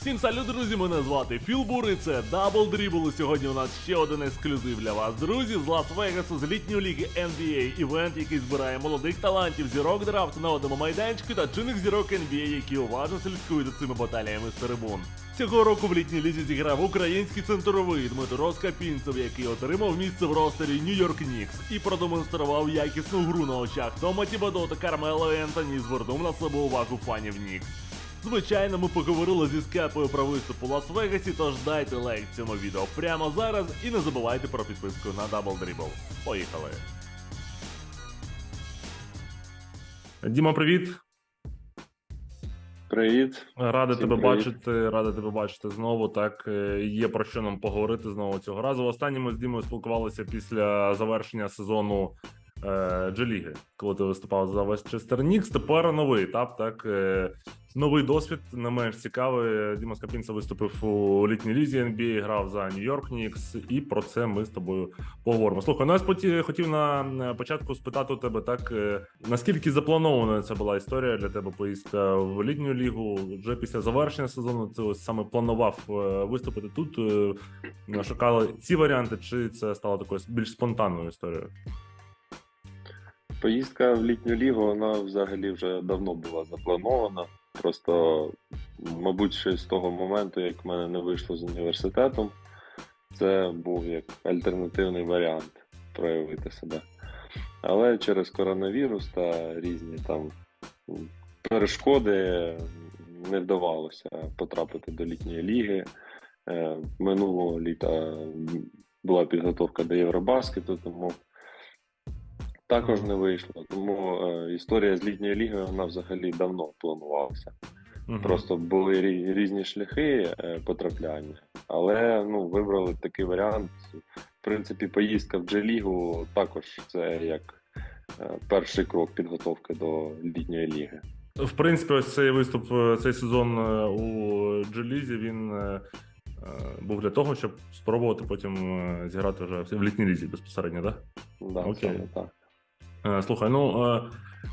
Всім салют, друзі! Мене звати Філ Бур і це Дабл Дрібл. Сьогодні у нас ще один ексклюзив для вас, друзі, з Лас-Вегасу з літньої ліги NBA. Івент, який збирає молодих талантів, зірок драфт на одному майданчику та чинних зірок NBA, які уважно слідкують за цими баталіями з трибун. Цього року в літній лізі зіграв український центровий Дмитро Скапінцев, який отримав місце в ростері Нью-Йорк Нікс і продемонстрував якісну гру на очах Тома Тібадо та Кармело Ентоні, звернув на себе увагу фанів Нікс. Звичайно, ми поговорили зі скепою про виступ у Лас-Вегасі, тож дайте лайк цьому відео прямо зараз і не забувайте про підписку на Double Dribble. Поїхали! Діма, привіт! Привіт. Радий тебе привіт. бачити, радий тебе бачити знову. Так е, є про що нам поговорити знову цього разу. Останнє ми з Дімою спілкувалися після завершення сезону G-ліги, коли ти виступав за Вестчестер Нікс. Тепер новий етап, так е, новий досвід, не менш цікавий. Діма Скапінцев виступив у літній лізі NBA, грав за Нью-Йорк Нікс, і про це ми з тобою поговоримо. Слухай, ну я хотів на початку спитати у тебе так, е, наскільки запланована це була історія для тебе поїздка в літню лігу? Вже після завершення сезону ти ось саме планував е, виступити тут. Шукали ці варіанти, чи це стало такою більш спонтанною історією? Поїздка в літню лігу, вона взагалі вже давно була запланована. Просто, мабуть, ще з того моменту, як в мене не вийшло з університетом, це був як альтернативний варіант проявити себе. Але через коронавірус та різні там перешкоди не вдавалося потрапити до літньої ліги. Е, Минулого літа була підготовка до Євробаскету, тому також не вийшло. Тому е, історія з літньої ліги вона взагалі давно планувалася. Мгм. Просто були рі- різні шляхи е, потрапляння, але ну, вибрали такий варіант. В принципі, поїздка в G-лігу також це як е, перший крок підготовки до літньої ліги. В принципі, ось цей виступ, е, цей сезон е, у Джелізі він е, е, був для того, щоб спробувати потім зіграти вже в літній лізі безпосередньо, так? Да, Окей. саме так. Е, Слухай, ну е,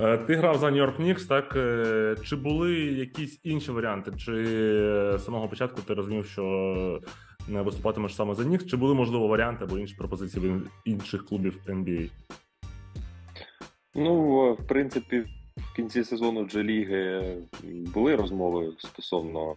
е, ти грав за Нью-Йорк Нікс, так чи були якісь інші варіанти? Чи з самого початку ти розумів, що не виступатимеш саме за Нікс, чи були можливо варіанти або інші пропозиції від інших клубів NBA? Ну, в принципі, в кінці сезону G-ліги були розмови стосовно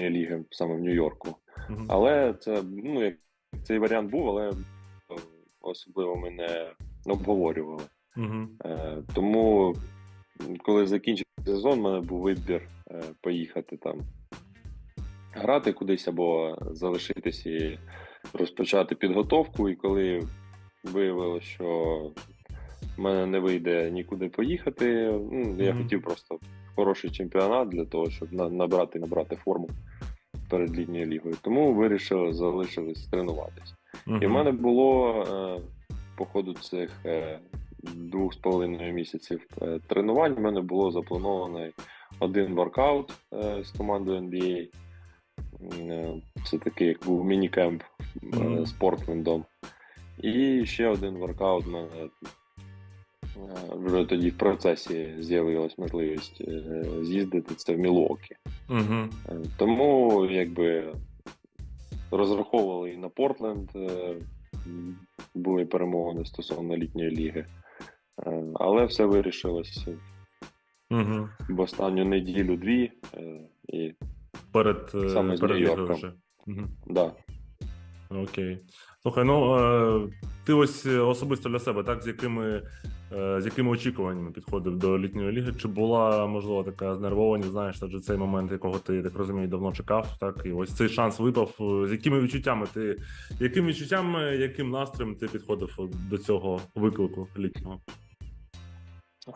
ліги саме в Нью-Йорку. Мгм. Але це ну як цей варіант був, але особливо ми не обговорювали. Мгм. Е, тому, коли закінчився сезон, в мене був вибір е, поїхати там грати кудись або залишитись і розпочати підготовку. І коли виявилося, що в мене не вийде нікуди поїхати, ну, я Мгм. хотів просто хороший чемпіонат для того, щоб на- набрати набрати форму перед літньою лігою. Тому вирішили залишились тренуватись. І в мене було е, по ходу цих е, двох з половиною місяців е, тренувань. в мене було заплановано один воркаут е, з командою NBA. Це такий, як був міні-кемп з Портлендом. І ще один воркаут мене вже тоді в процесі з'явилась можливість з'їздити це в Мілуокі. Е, Тому якби розраховували і на Портленд, були перемовини стосовно літньої ліги. Е, Але все вирішилось угу. в останню неділю-дві. е, І Перед, е, Саме з перед вже. Мгм. да, Окей. Слухай, ну ти ось особисто для себе, так, з якими, з якими очікуваннями підходив до літньої ліги? Чи була, можливо, така знервованість, знаєш, адже цей момент, якого ти, так розумію, давно чекав, так, і ось цей шанс випав. Е, З якими відчуттями ти, яким відчуттями, яким настроєм ти підходив до цього виклику літнього?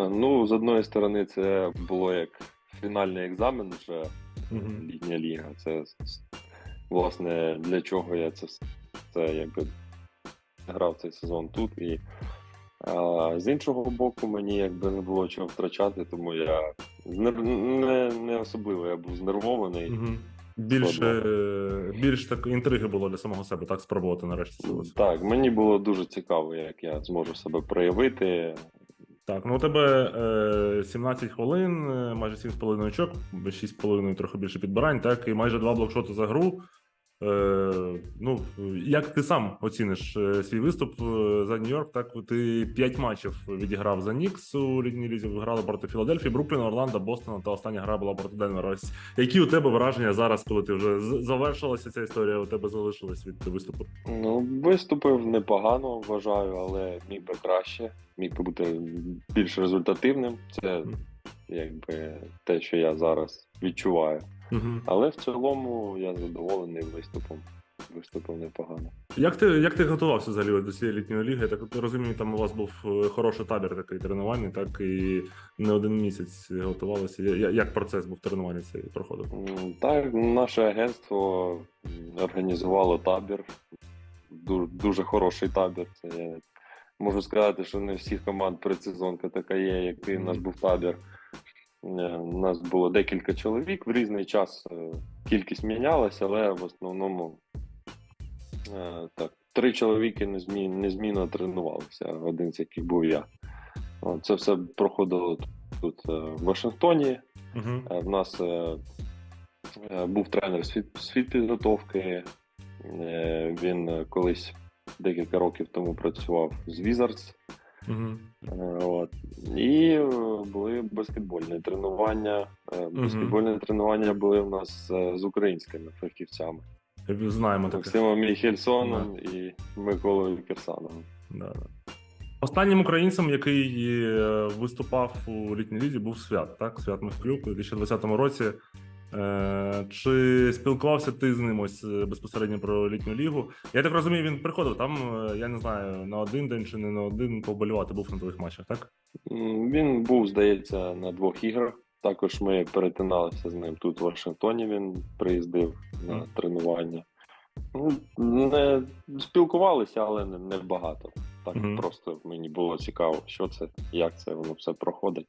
Е, Ну, з одної сторони, це було як фінальний екзамен вже Мгм. літня ліга. Це власне для чого я це, це якби грав цей сезон тут. І а, з іншого боку, мені якби не було чого втрачати, тому я не, не особливо я був знервований. Мгм. Більше, е, більш так інтриги було для самого себе, так спробувати нарешті. Так, мені було дуже цікаво, як я зможу себе проявити. Так, ну у тебе е, 17 хвилин, е, майже 7,5 очок, 6,5 трохи більше підбирань, так, і майже два блокшоти за гру. Е, ну, як ти сам оціниш е, свій виступ е, за Нью-Йорк? Так, ти 5 матчів відіграв за Нікс у літній лізі, грали проти Філадельфії, Брукліна, Орландо, Бостона та остання гра була проти Денвера. Ось Які у тебе враження зараз, коли ти вже завершилася ця історія, у тебе залишилась від виступу? Ну, виступив непогано, вважаю, але міг би краще, міг би бути більш результативним. Це. Якби те, що я зараз відчуваю. Угу. Але в цілому я задоволений виступом. Виступив непогано. Як ти як ти готувався взагалі до цієї літньої ліги? Так розумію, там у вас був е, хороший табір такий тренувальний, так і не один місяць готувалися. Я- я- Як процес був тренування цей проходив? Так, наше агентство організувало табір. Дуже, дуже хороший табір. Це я можу сказати, що не всіх команд предсезонка така є, який в нас був табір. Е, У нас було декілька чоловік. В різний час е, кількість мінялася, але в основному е, так, три чоловіки незмі- незмінно тренувалися, один з яких був я. Це все проходило тут в Вашингтоні. Угу. В нас був тренер з фіт- фітпідготовки. Він колись декілька років тому працював з Wizards. Угу. От. І е, були баскетбольні тренування. Е, Баскетбольні тренування були в нас з українськими фахівцями. Знаємо. Максимом Міхельсоном і Миколою Кирсановим. Да, да. Останнім українцем, який виступав у літній лізі, був свят, так? Свят Михайлюк у 2020 році. Е, Чи спілкувався ти з ним ось е, безпосередньо про літню лігу? Я так розумію, він приходив там, е, я не знаю, на один день чи не на один поболювати був на твоїх матчах, так? Він був, здається, на двох іграх. Також ми перетиналися з ним тут, в Вашингтоні. Він приїздив на Мгм. тренування. Ну, Не спілкувалися, але не, не багато. Так Мгм. просто мені було цікаво, що це, як це воно все проходить.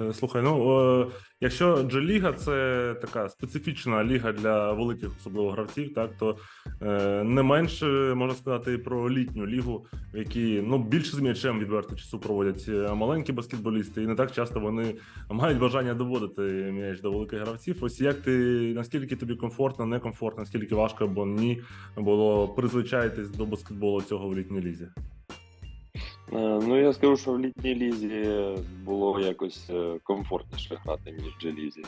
Е, Слухай, ну е, якщо G-ліга це така специфічна ліга для великих, особливо гравців, так то е, не менше можна сказати про літню лігу, в якій ну більше з м'ячем відверто часу проводять маленькі баскетболісти, і не так часто вони мають бажання доводити м'яч до великих гравців. Ось як ти наскільки тобі комфортно, некомфортно, наскільки важко або ні було призвичаїтись до баскетболу цього в літній лізі? Е, Ну, я скажу, що в літній лізі було якось е, комфортніше грати, ніж в G-лізі.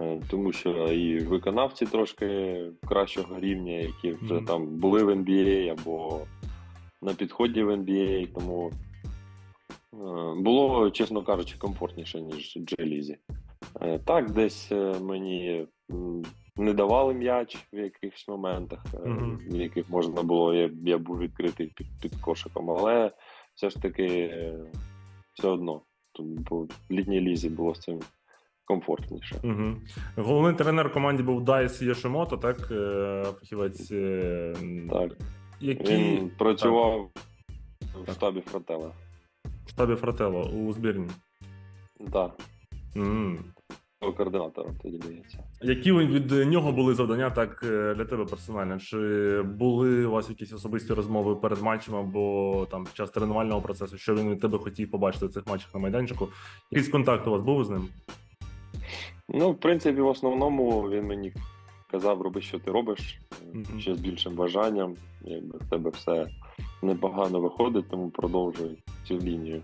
Е, Тому що і виконавці трошки кращого рівня, які вже Мгм. там були в NBA або на підході в NBA, тому було, чесно кажучи, комфортніше, ніж в G-лізі. Так, десь мені не давали м'яч в якихось моментах, Мгм. в яких можна було, я, я був відкритий під, під кошиком, але все ж таки е, все одно. Бу- в літній лізі було з цим комфортніше. Угу. Головний тренер команді був Дайс Йошимото, так? е, Фахівець. е, Так. Який Він працював Так. в штабі Фрателла. в штабі Фрателло у збірні? Так, М. координатором тоді здається. Які від нього були завдання так е, для тебе персонально? Чи були у вас якісь особисті розмови перед матчем або там під час тренувального процесу? Що він від тебе хотів побачити в цих матчах на майданчику? Якийсь контакт у вас був з ним? Ну, в принципі, в основному він мені казав, роби, що ти робиш, Мгм. ще з більшим бажанням. Якби в тебе все непогано виходить, тому продовжуй цю лінію.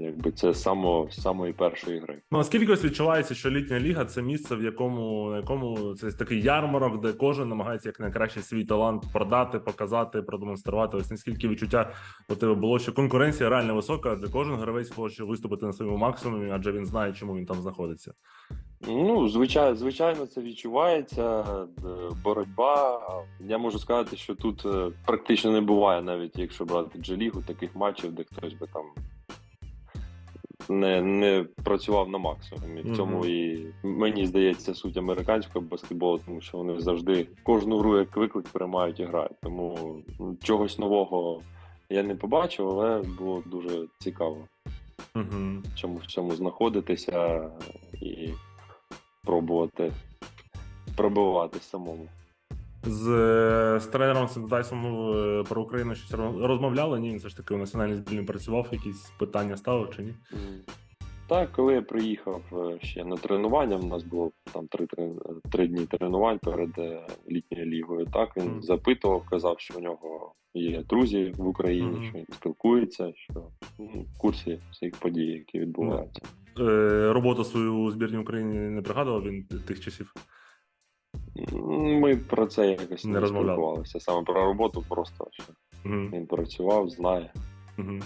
Якби це само, з самої першої гри. Ну, наскільки ось відчувається, що літня ліга це місце, в якому на якому це такий ярмарок, де кожен намагається як найкраще свій талант продати, показати, продемонструвати. Ось наскільки відчуття у тебе було, що конкуренція реально висока, де кожен гравець хоче виступити на своєму максимумі, адже він знає, чому він там знаходиться. Ну, звичайно, звичайно, це відчувається. Боротьба. Я можу сказати, що тут е, практично не буває, навіть якщо брати Джелігу, таких матчів, де хтось би там не, не працював на максимумі. В цьому і мені здається суть американського баскетболу, тому що вони завжди кожну гру як виклик приймають і грають. Тому чогось нового я не побачив, але було дуже цікаво Угу. в чому в цьому знаходитися і пробувати пробивати самому. З, з тренером Сендайсом е, про Україну щось розмовляли? Ні, він все ж таки у національній збірні працював, якісь питання ставив чи ні? Так, коли я приїхав е, ще на тренування, у нас було там три, три дні тренувань перед е, літньою лігою. Так він Мгм. запитував, казав, що у нього є друзі в Україні, Мгм. що він спілкується, що ну, в курсі всіх подій, які відбуваються. Е, роботу свою у збірній Україні не пригадував він тих часів. Ми про це якось Не не, спілкувалися. Саме про роботу, просто що Мгм. він працював, знає. Мгм.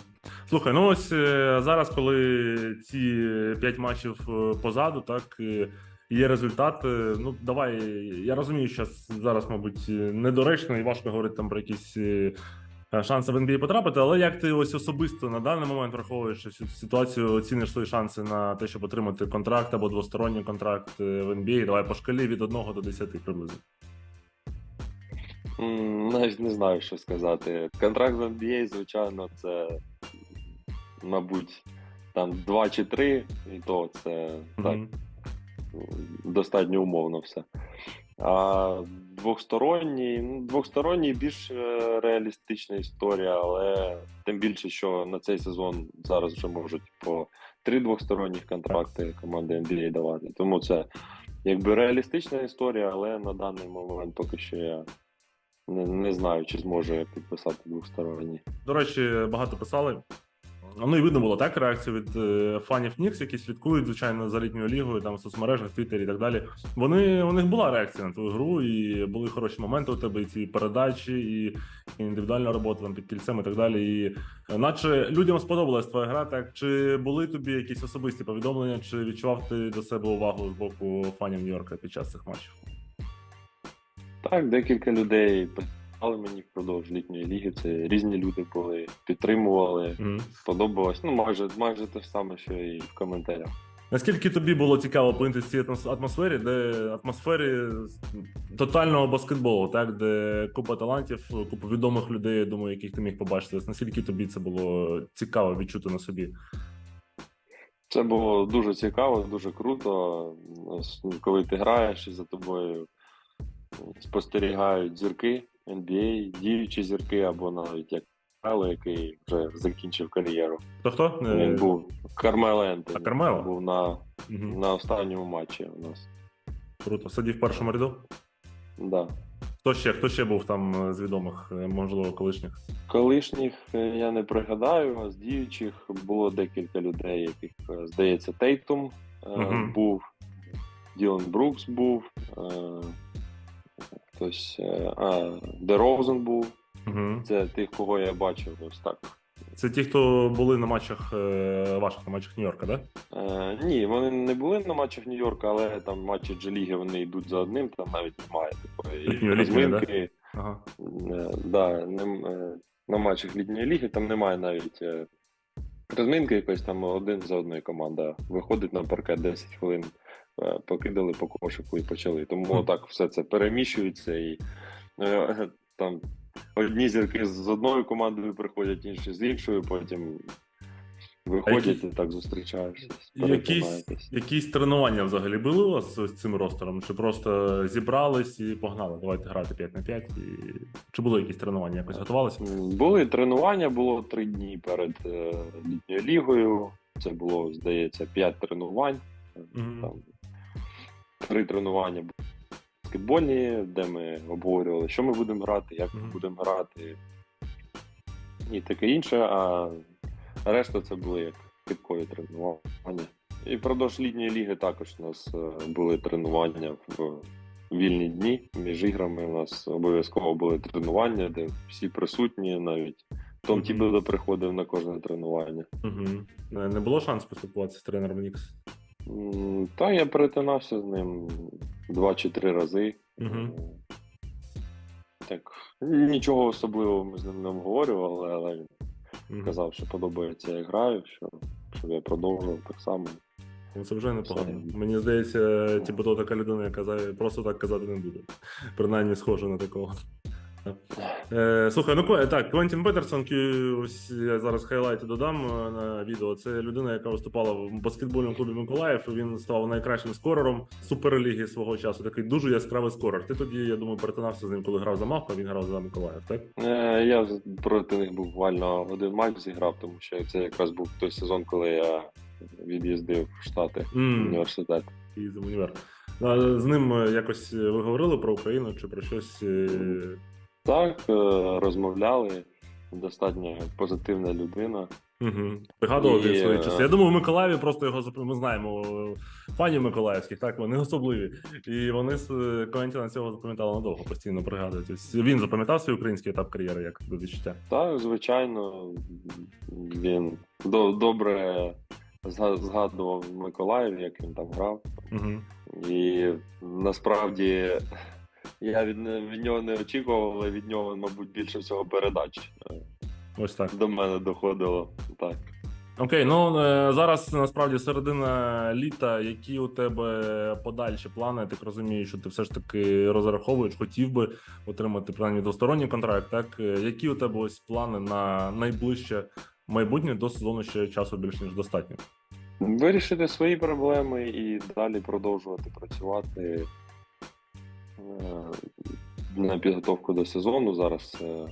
Слухай, ну ось е, зараз, коли ці п'ять матчів е, позаду, так е, є результат. Ну давай, я розумію, що зараз, мабуть, недоречно і важко говорити там про якісь шанси в NBA потрапити, але як ти ось особисто на даний момент враховуєш всю цю ситуацію, оціниш свої шанси на те, щоб отримати контракт або двосторонній контракт е, в NBA? Давай по шкалі від 1 до 10 приблизно. Навіть не знаю, що сказати. Контракт в NBA, звичайно, це, мабуть, там 2 чи 3, і то це так, достатньо умовно все. А двохсторонній, ну, двохсторонній більш е, реалістична історія, але тим більше, що на цей сезон зараз вже можуть по три двохсторонніх контракти команди NBA давати. Тому це якби реалістична історія, але на даний момент поки що я не, не знаю, чи зможу я підписати двохсторонній. До речі, багато писали. Ну і видно було так реакцію від е, фанів Нікс, які слідкують, звичайно, за літньою лігою, там в соцмережах, Твіттері і так далі. Вони у них була реакція на твою гру, і були хороші моменти у тебе, і ці передачі, і, індивідуальна робота там під кільцем і так далі. І е, наче людям сподобалась твоя гра. Так чи були тобі якісь особисті повідомлення, чи відчував ти до себе увагу з боку фанів Нью-Йорка під час цих матчів? Так, декілька людей писали мені впродовж літньої ліги. Це різні люди були, підтримували. Мгм. Сподобалось. Ну, майже, майже те ж саме, що і в коментарях. Наскільки тобі було цікаво поїнти в цій атмосфері, де атмосфері тотального баскетболу, так де купа талантів, купа відомих людей, я думаю, яких ти міг побачити. Наскільки тобі це було цікаво відчути на собі? Це було дуже цікаво, дуже круто. Коли ти граєш і за тобою спостерігають зірки NBA, діючі зірки, або навіть як Карло, який вже закінчив кар'єру. Хто хто? Він був Кармело Ентоні. А, Кармело? був на, Мгм. на останньому матчі у нас. Круто. Сидів в першому ряду. Да. Хто ще? Хто ще був там е, з відомих, е, можливо, колишніх? Колишніх е, я не пригадаю, а з діючих було декілька людей, яких, е, здається, Тейтум е, Мгм. був, Ділан Брукс був, е, хтось, е, а, Дерозен був. Угу. Це тих, кого я бачив ось так. Це ті, хто були на матчах е, ваших, на матчах Нью-Йорка, да? Е, ні, вони не були на матчах Нью-Йорка, але там матчі Джеліги вони йдуть за одним, там навіть немає такої Літньої літньої, да? Ага. Е, Да, нем- е, на матчах літньої ліги там немає навіть е, розминки якоїсь там один за одною команда виходить на паркет 10 хвилин, покидали по кошику і почали. Тому так все це переміщується і е, там одні зірки з одною командою приходять, інші з іншою, потім виходять і так зустрічаєшся. Якісь, якісь тренування взагалі були у вас з цим ростером? Чи просто зібрались і погнали? Давайте грати 5 на 5? І... Чи були якісь тренування? Якось готувалися? Були тренування, було три дні перед е, літньою лігою. Це було, здається, п'ять тренувань. Мгм. Там три тренування були баскетбольні, де ми обговорювали, що ми будемо грати, як ми будемо грати, і таке інше. А решта це були як підкові тренування. І впродовж літньої ліги також у нас е, були тренування в вільні дні. Між іграми у нас обов'язково були тренування, де всі присутні, навіть Том Мгм. Тібедо приходив на кожне тренування. Угу. Не, не було шансу поспілкуватися з тренером Нікс? Та я перетинався з ним два чи три рази. Е, Так, нічого особливого ми з ним не обговорювали, але він Мгм. казав, що подобається, як граю, що, щоб я продовжував так само. Ну, це вже непогано. Це- Мені здається, Тібото така людина, яка просто так казати не буде. Принаймні, схоже на такого. Е, слухай, ну так, Квентін Петерсон, ось я зараз хайлайти додам е, на відео. Це людина, яка виступала в баскетбольному клубі Миколаїв. Він став найкращим скорером суперліги свого часу. Такий дуже яскравий скорер. Ти тоді, я думаю, перетинався з ним, коли грав за Мавку, а він грав за Миколаїв, так? Е, Я проти них буквально один матч зіграв, тому що це якраз був той сезон, коли я від'їздив в Штати в університет. І за універ. З ним е, якось ви говорили про Україну чи про щось. Так, е, розмовляли. Достатньо позитивна людина. Угу. Пригадував він свої е, часи. Я думаю, в Миколаєві просто його ми знаємо е, фанів миколаївських, так вони особливі. І вони з Квентіна цього запам'ятали надовго, постійно пригадують. Він запам'ятав свій український етап кар'єри, як тобі відчуття. Так, звичайно, він добре згадував Миколаїв, як він там грав. Угу. І насправді я від, від нього не очікував, але від нього, мабуть, більше всього передач Ось так. до мене доходило. Так. Окей, ну е, зараз насправді середина літа. Які у тебе подальші плани? Я так розумію, що ти все ж таки розраховуєш, хотів би отримати принаймні двосторонній контракт. Так Е, які у тебе ось плани на найближче майбутнє до сезону ще часу більш ніж достатньо? Вирішити свої проблеми і далі продовжувати працювати на підготовку до сезону. Зараз е,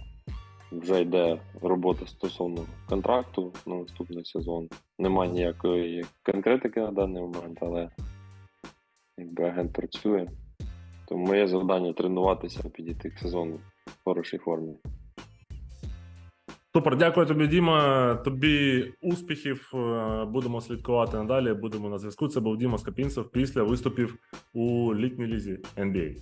вже йде робота стосовно контракту на наступний сезон. Немає ніякої конкретики на даний момент, але якби агент працює. Тому моє завдання тренуватися, підійти к сезону в хорошій формі. Супер, дякую тобі, Діма. Тобі успіхів. Е, Будемо слідкувати надалі. Будемо на зв'язку. Це був Діма Скапінцев після виступів у літній лізі NBA.